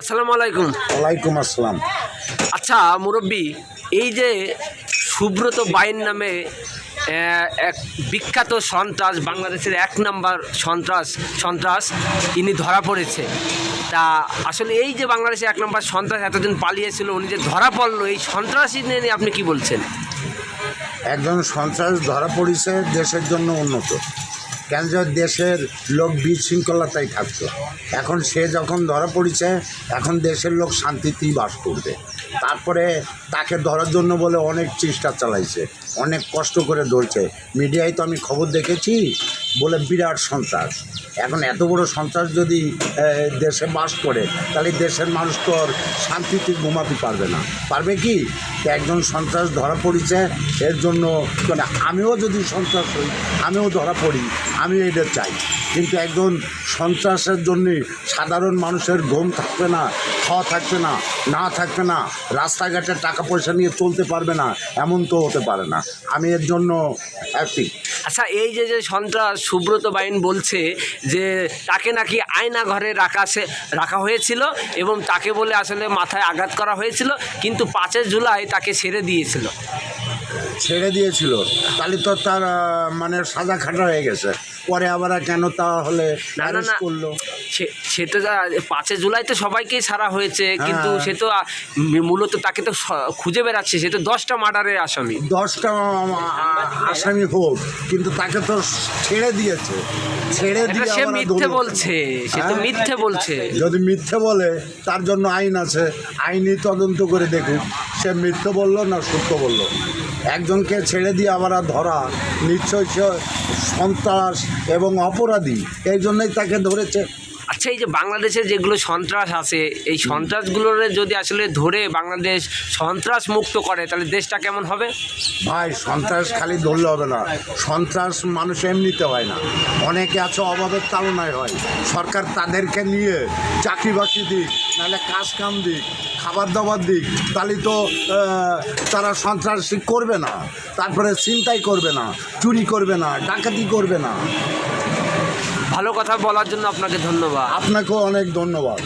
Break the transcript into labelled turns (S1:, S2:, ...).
S1: আসসালামু আলাইকুম।
S2: ওয়ালাইকুম আসসালাম।
S1: আচ্ছা মুরব্বী এই যে সুব্রত বাইন নামে এক বিখ্যাত সন্ত্রাস বাংলাদেশের এক নাম্বার সন্ত্রাস সন্ত্রাস ইনি ধরা পড়েছে। তা আসলে এই যে বাংলাদেশে এক নম্বর সন্ত্রাস এতদিন পালিয়েছিল উনি যে ধরা পড়ল এই সন্ত্রাসী নিয়ে আপনি কি বলছেন?
S2: একজন সন্ত্রাস ধরা পড়েছে দেশের জন্য উন্নত। কেন দেশের লোক বিশৃঙ্খলতাই থাকতো। এখন সে যখন ধরা পড়েছে, এখন দেশের লোক শান্তিতেই বাস করবে। তারপরে তাকে ধরার জন্য বলে অনেক চেষ্টা চালাইছে, অনেক কষ্ট করে ধরছে। মিডিয়ায় তো আমি খবর দেখেছি, বলে বিরাট সন্ত্রাস। এখন এত বড় সন্ত্রাস যদি দেশে বাস করে, তাহলে দেশের মানুষ তো আর শান্তিতে ঘুমাতে পারবে না। পারবে কি? একজন সন্ত্রাস ধরা পড়েছে, এর জন্য মানে আমিও যদি সন্ত্রাস হই, আমিও ধরা পড়ি। আমি এটা চাই। কিন্তু একজন সন্ত্রাসের জন্যে সাধারণ মানুষের ঘুম থাকবে না, খাওয়া থাকবে না না থাকবে না, রাস্তাঘাটে টাকা পয়সা নিয়ে চলতে পারবে না, এমন তো হতে পারে না। আমি এর জন্য হ্যাপি
S1: আচ্ছা এই যে যে সন্ত্রাস, সুব্রত বাইন বলছে যে, তাকে নাকি আয়না ঘরে রাখা সে, রাখা হয়েছিল এবং তাকে বলে আসলে মাথায় আঘাত করা হয়েছিল, কিন্তু পাঁচের জুলাই তাকে ছেড়ে দিয়েছিল।
S2: ছেড়ে দিয়েছিল। তাহলে তো তার মানে সাজা খাটা হয়ে গেছে। পরে আবার কেন তাহলে অ্যারেস্ট করল?
S1: সে- তো পাঁচে জুলাই তো সবাইকেই ছাড়া হয়েছে। কিন্তু
S2: হ্যাঁ।
S1: সে তো মূলত তাকে তো খুঁজে বেড়াচ্ছে। সে তো দশটা মার্ডারের আসামি।
S2: দশটা আসামি হোক কিন্তু তাকে তো ছেড়ে দিয়েছে। ছেড়ে দিয়ে
S1: সে মিথ্যে বলছে। সে তো
S2: হ্যাঁ?
S1: মিথ্যে বলছে।
S2: যদি মিথ্যে বলে তার জন্য আইন আছে। আইনি তদন্ত করে দেখুক সে মিথ্যে বলল না সত্য বলল। একজনকে ছেড়ে দিয়ে আবার ধরা নিশ্চয় সন্ত্রাস এবং অপরাধী। এই জন্যই তাকে ধরেছে।
S1: আচ্ছা এই যে বাংলাদেশে যেগুলো সন্ত্রাস আছে এই সন্ত্রাসগুলোর যদি আসলে ধরে বাংলাদেশ সন্ত্রাস মুক্ত করে তাহলে দেশটা কেমন হবে?
S2: ভাই সন্ত্রাস খালি ধরলে হবে না। সন্ত্রাস মানুষ এমনিতে হয় না। অনেকে আছে অভাবের তাড়নায় হয়। সরকার তাদেরকে নিয়ে চাকরি বাকরি দিক নাহলে কাজ কাম দিক খাবার দাবার দিক তাহলে তো তারা সন্ত্রাসী করবে না। তারপরে চিন্তাই করবে না চুরি করবে না ডাকাতি করবে না।
S1: ভালো কথা বলার জন্য আপনাকে ধন্যবাদ।
S2: আপনাকেও অনেক ধন্যবাদ।